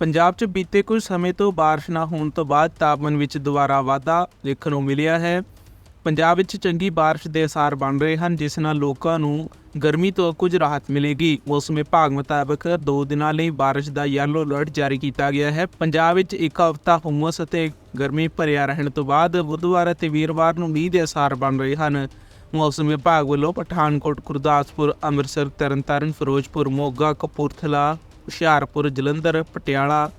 ਪੰਜਾਬ 'ਚ ਬੀਤੇ ਕੁਝ ਸਮੇਂ ਤੋਂ ਬਾਰਿਸ਼ ਨਾ ਹੋਣ ਤੋਂ ਬਾਅਦ ਤਾਪਮਾਨ ਵਿੱਚ ਦੁਬਾਰਾ ਵਾਧਾ ਦੇਖਣ ਨੂੰ ਮਿਲਿਆ ਹੈ। ਪੰਜਾਬ ਵਿੱਚ ਚੰਗੀ ਬਾਰਿਸ਼ ਦੇ ਅਸਾਰ ਬਣ ਰਹੇ ਹਨ, ਜਿਸ ਨਾਲ ਲੋਕਾਂ ਨੂੰ ਗਰਮੀ ਤੋਂ ਕੁਝ ਰਾਹਤ ਮਿਲੇਗੀ। ਮੌਸਮ ਵਿਭਾਗ ਮੁਤਾਬਕ 2 ਦਿਨਾਂ ਲਈ ਬਾਰਿਸ਼ ਦਾ ਯੈਲੋ ਅਲਰਟ ਜਾਰੀ ਕੀਤਾ ਗਿਆ ਹੈ। ਪੰਜਾਬ ਵਿੱਚ ਇੱਕ ਹਫ਼ਤਾ ਹੁਮਸ ਅਤੇ ਗਰਮੀ ਭਰਿਆ ਰਹਿਣ ਤੋਂ ਬਾਅਦ ਬੁੱਧਵਾਰ ਅਤੇ ਵੀਰਵਾਰ ਨੂੰ ਮੀਂਹ ਦੇ ਅਸਾਰ ਬਣ ਰਹੇ ਹਨ। ਮੌਸਮ ਵਿਭਾਗ ਵੱਲੋਂ ਪਠਾਨਕੋਟ, ਗੁਰਦਾਸਪੁਰ, ਅੰਮ੍ਰਿਤਸਰ, ਤਰਨਤਾਰਨ, ਫਿਰੋਜ਼ਪੁਰ, ਮੋਗਾ, ਕਪੂਰਥਲਾ ਹੁਸ਼ਿਆਰਪੁਰ, ਜਲੰਧਰ, ਪਟਿਆਲਾ,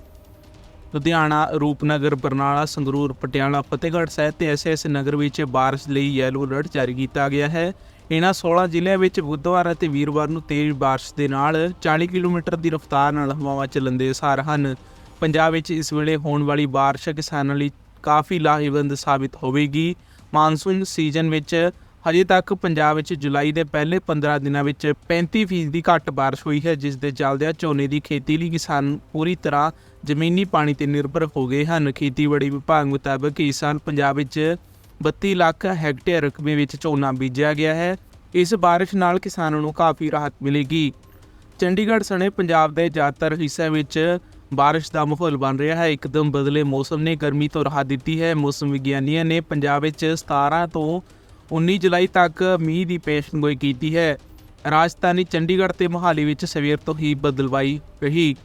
ਲੁਧਿਆਣਾ, ਰੂਪਨਗਰ, ਬਰਨਾਲਾ, ਸੰਗਰੂਰ, ਪਟਿਆਲਾ, ਫਤਿਹਗੜ੍ਹ ਸਾਹਿਬ ਤੇ ਐਸਐਸ ਨਗਰ ਵਿੱਚ ਬਾਰਿਸ਼ ਲਈ ਯੈਲੋ ਅਲਰਟ ਜਾਰੀ ਕੀਤਾ ਗਿਆ ਹੈ। ਇਹਨਾਂ 16 ਜ਼ਿਲ੍ਹਿਆਂ ਵਿੱਚ ਬੁੱਧਵਾਰ ਅਤੇ ਵੀਰਵਾਰ ਨੂੰ ਤੇਜ਼ ਬਾਰਿਸ਼ ਦੇ ਨਾਲ 40 ਕਿਲੋਮੀਟਰ ਦੀ ਰਫ਼ਤਾਰ ਨਾਲ ਹਵਾਵਾਂ ਚੱਲਣ ਦੇ ਅਸਾਰ ਹਨ। ਪੰਜਾਬ ਵਿੱਚ ਇਸ ਵੇਲੇ ਹੋਣ ਵਾਲੀ ਬਾਰਿਸ਼ ਕਿਸਾਨਾਂ ਲਈ ਕਾਫੀ ਲਾਹੇਵੰਦ ਸਾਬਿਤ ਹੋਵੇਗੀ। ਮਾਨਸੂਨ ਸੀਜ਼ਨ ਵਿੱਚ ਹਜੇ ਤੱਕ ਪੰਜਾਬ ਵਿੱਚ ਜੁਲਾਈ ਦੇ ਪਹਿਲੇ 15 ਦਿਨਾਂ ਵਿੱਚ 35% ਦੀ ਘੱਟ ਬਾਰਿਸ਼ ਹੋਈ ਹੈ, ਜਿਸ ਦੇ ਚੱਲਦਿਆਂ ਝੋਨੇ ਦੀ ਖੇਤੀ ਲਈ ਕਿਸਾਨ ਪੂਰੀ ਤਰ੍ਹਾਂ ਜ਼ਮੀਨੀ ਪਾਣੀ ਤੇ ਨਿਰਭਰ ਹੋ ਗਏ ਹਨ। ਖੇਤੀਬਾੜੀ ਵਿਭਾਗ ਮੁਤਾਬਕ ਇਸ ਸਾਲ ਪੰਜਾਬ ਵਿੱਚ 32 ਲੱਖ ਹੈਕਟੇਅਰ ਰਕਬੇ ਵਿੱਚ ਝੋਨਾ ਬੀਜਿਆ ਗਿਆ ਹੈ। ਇਸ ਬਾਰਿਸ਼ ਨਾਲ ਕਿਸਾਨਾਂ ਨੂੰ ਕਾਫੀ ਰਾਹਤ ਮਿਲੇਗੀ। ਚੰਡੀਗੜ੍ਹ ਸਣੇ ਪੰਜਾਬ ਦੇ ਜ਼ਿਆਦਾਤਰ ਹਿੱਸਿਆਂ ਵਿੱਚ ਬਾਰਿਸ਼ ਦਾ ਮਾਹੌਲ ਬਣ ਰਿਹਾ ਹੈ। ਇੱਕਦਮ ਬਦਲੇ ਮੌਸਮ ਨੇ ਗਰਮੀ ਤੋਂ ਰਾਹਤ ਦਿੱਤੀ ਹੈ। ਮੌਸਮ ਵਿਗਿਆਨੀਆਂ ਨੇ ਪੰਜਾਬ ਵਿੱਚ 17 ਤੋਂ 19 ਜੁਲਾਈ ਤੱਕ ਮੀਂਹ ਦੀ ਪੇਸ਼ਨਗੋਈ ਕੀਤੀ ਹੈ। ਰਾਜਧਾਨੀ ਚੰਡੀਗੜ੍ਹ ਤੇ ਮੋਹਾਲੀ ਵਿੱਚ ਸਵੇਰ ਤੋਂ ਹੀ ਬਦਲਵਾਈ ਰਹੀ।